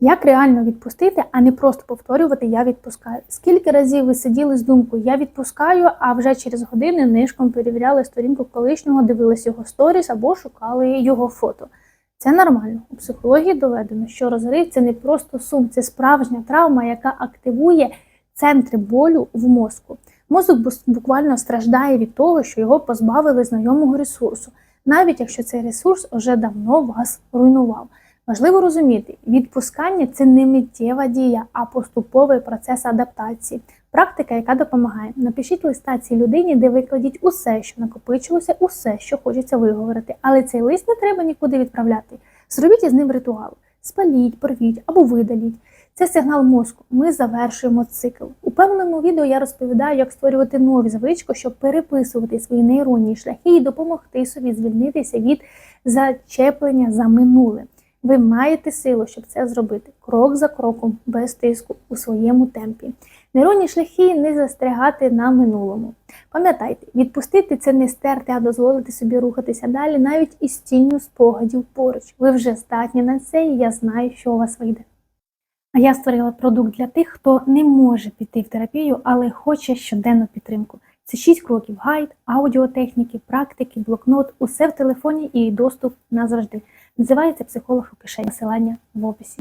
Як реально відпустити, а не просто повторювати Я відпускаю. Скільки разів ви сиділи з думкою Я відпускаю, а вже через години нишком перевіряли сторінку колишнього, дивились його сторіс або шукали його фото. Це нормально. У психології доведено, що розрив це не просто сум, це справжня травма, яка активує центри болю в мозку. Мозок буквально страждає від того, що його позбавили знайомого ресурсу, навіть якщо цей ресурс вже давно вас руйнував. Важливо розуміти, відпускання це не миттєва дія, а поступовий процес адаптації. Практика, яка допомагає. Напишіть листа цій людині, де викладіть усе, що накопичилося, усе, що хочеться виговорити. Але цей лист не треба нікуди відправляти. Зробіть із ним ритуал. Спаліть, порвіть або видаліть. Це сигнал мозку. Ми завершуємо цикл. У певному відео я розповідаю, як створювати нові звички, щоб переписувати свої нейронні шляхи і допомогти собі звільнитися від зачеплення за минуле. Ви маєте силу, щоб це зробити крок за кроком, без тиску у своєму темпі. Нейронні шляхи не застрягати на минулому. Пам'ятайте, відпустити це не стерти, а дозволити собі рухатися далі, навіть із тінню спогадів поруч. Ви вже здатні на це, і я знаю, що у вас вийде. А я створила продукт для тих, хто не може піти в терапію, але хоче щоденну підтримку. Це 6 кроків: гайд, аудіотехніки, практики, блокнот, усе в телефоні і доступ назавжди. Називається психолог у кишені. Посилання в описі.